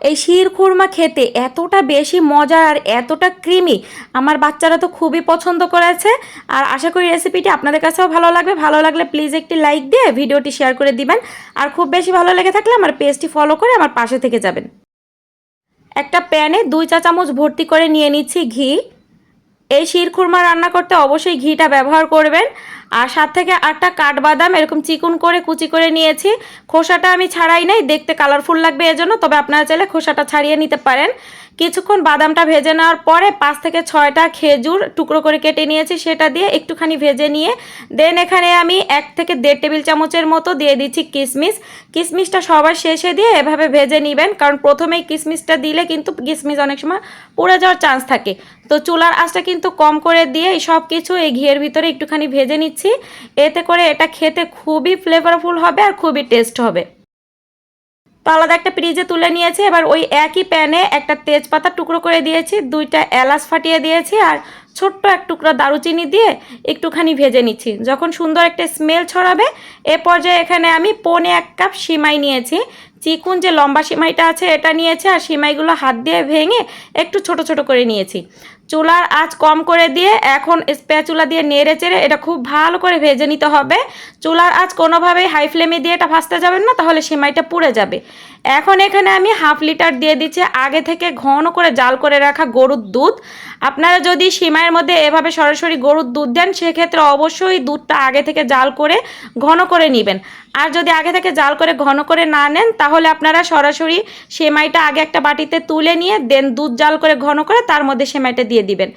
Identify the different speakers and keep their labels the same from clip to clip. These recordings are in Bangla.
Speaker 1: এই শির খুরমা খেতে এতটা বেশি মজার আর এতটা ক্রিমি, আমার বাচ্চারা তো খুবই পছন্দ করেছে। আর আশা করি রেসিপিটি আপনাদের কাছেও ভালো লাগবে। ভালো লাগলে প্লিজ একটি লাইক দিয়ে ভিডিওটি শেয়ার করে দিবেন। আর খুব বেশি ভালো লেগে থাকলে আমার পেজটি ফলো করে আমার পাশে থেকে যাবেন। একটা প্যানে দুই চা চামচ ভর্তি করে নিয়ে নিচ্ছি ঘি। এই শির খুরমা রান্না করতে অবশ্যই ঘিটা ব্যবহার করবেন। আর সাত থেকে আটটা কাঠবাদাম, এরকম চিকুন করে কুচি করে নিয়েছি। খোসাটা আমি ছাড়াই নাই, দেখতে কালারফুল লাগবে এজন্য, তবে আপনারা চাইলে খোসাটা ছাড়িয়ে নিতে পারেন। কিছুক্ষণ বাদামটা ভেজে নেওয়ার পরে পাঁচ থেকে ছয়টা খেজুর টুকরো করে কেটে নিয়েছি, সেটা দিয়ে একটুখানি ভেজে নিয়ে। দেন এখানে আমি এক থেকে দেড় টেবিল চামচের মতো দিয়ে দিচ্ছি কিশমিশ কিশমিশটা সবার শেষে দিয়ে এভাবে ভেজে নেবেন, কারণ প্রথমেই কিশমিশটা দিলে কিন্তু কিশমিশ অনেক সময় পুড়ে যাওয়ার চান্স থাকে। তো চুলার আঁচটা কিন্তু কম করে দিয়ে সব কিছু এই ঘিয়ের ভিতরে একটুখানি ভেজে নিচ্ছি। এতে করে এটা খেতে খুবই ফ্লেভারফুল হবে আর খুবই টেস্ট হবে। তো আলাদা একটা ফ্রিজে তুলে নিয়েছি। এবার ওই একই প্যানে একটা তেজপাতা টুকরো করে দিয়েছি, দুইটা এলাচ ফাটিয়ে দিয়েছি আর ছোট্ট এক টুকরা দারুচিনি দিয়ে একটুখানি ভেজে নিচ্ছি। যখন সুন্দর একটা স্মেল ছড়াবে, এ পর্যায়ে এখানে আমি পনে এক কাপ সিমাই নিয়েছি। চিকুন যে লম্বা সিমাইটা আছে, এটা নিয়েছে আর সিমাইগুলো হাত দিয়ে ভেঙে একটু ছোট ছোট করে নিয়েছি। চুলার আঁচ কম করে দিয়ে এখন স্প্যাচুলা দিয়ে নেড়ে চেড়ে এটা খুব ভালো করে ভেজে নিতে হবে। চুলার আঁচ কোনোভাবেই হাই ফ্লেমে দিয়ে এটা ভাজতে যাবেন না, তাহলে সিমাইটা পুড়ে যাবে। এখন এখানে আমি হাফ লিটার দিয়ে দিচ্ছি আগে থেকে ঘন করে জাল করে রাখা গরুর দুধ। আপনারা যদি সিমাইয়ের মধ্যে এভাবে সরাসরি গরুর দুধ দেন, সেক্ষেত্রে অবশ্যই দুধটা আগে থেকে জাল করে ঘন করে নেবেন। আর যদি আগে থেকে জাল করে ঘন করে না নেন তাহলে আপনারা সরাসরি সেমাইটা আগে একটা বাটিতে তুলে নিয়ে দেন দুধ জাল করে, ঘন করে তার মধ্যে সেমাইটা দিয়ে দিবেন।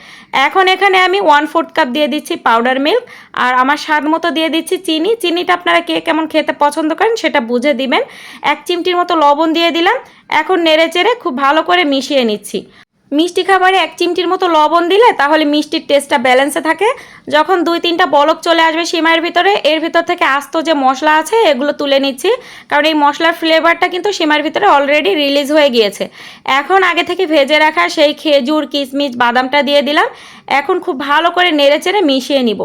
Speaker 1: এখন এখানে আমি ওয়ান ফোর্থ কাপ দিয়ে দিচ্ছি পাউডার মিল্ক আর আমার স্বাদ মতো দিয়ে দিচ্ছি চিনি। চিনিটা আপনারা কে কেমন খেতে পছন্দ করেন সেটা বুঝে দিবেন। এক চিমটির মতো লবণ দিয়ে দিলাম। এখন নেড়ে চেড়ে খুব ভালো করে মিশিয়ে নিচ্ছি। মিষ্টি খাবারে এক চিমটির মতো লবণ দিলে তাহলে মিষ্টির টেস্টটা ব্যালেন্সে থাকে। যখন দুই তিনটা বলক চলে আসবে সিমাইয়ের ভিতরে, এর ভিতর থেকে আস্ত যে মশলা আছে, এগুলো তুলে নিচ্ছি। কারণ এই মশলার ফ্লেভারটা কিন্তু সিমাইয়ের ভিতরে অলরেডি রিলিজ হয়ে গিয়েছে। এখন আগে থেকে ভেজে রাখা সেই খেজুর, কিশমিশ, বাদামটা দিয়ে দিলাম। এখন খুব ভালো করে নেড়ে চেড়ে মিশিয়ে নিব।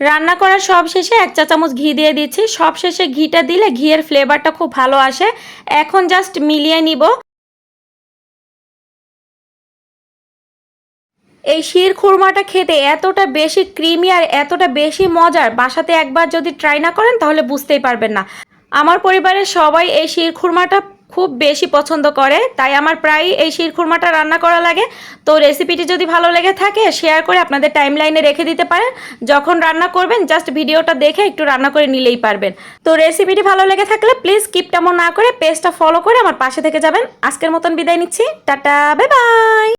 Speaker 1: রান্না করার সব শেষে এক চা চামচ ঘি দিয়ে দিচ্ছি। সব শেষে ঘিটা দিলে ঘিয়ের ফ্লেভারটা খুব ভালো আসে। এখন জাস্ট মিলিয়ে নিব। এই শির খুরমাটা খেতে এতটা বেশি ক্রিমি আর এতটা বেশি মজার, বাসাতে একবার যদি ট্রাই না করেন তাহলে বুঝতেই পারবেন না। আমার পরিবারের সবাই এই শির খুরমাটা খুব বেশি পছন্দ করে, তাই আমার প্রায়ই এই শিরখুরমাটা রান্না করা লাগে। তো রেসিপিটি যদি ভালো লেগে থাকে শেয়ার করে আপনাদের টাইম লাইনে রেখে দিতে পারেন। যখন রান্না করবেন জাস্ট ভিডিওটা দেখে একটু রান্না করে নিলেই পারবেন। তো রেসিপিটি ভালো লেগে থাকলে প্লিজ কিপ তেমন না করে পেজটা ফলো করে আমার পাশে থেকে যাবেন। আজকের মতন বিদায় নিচ্ছি। Tata bye bye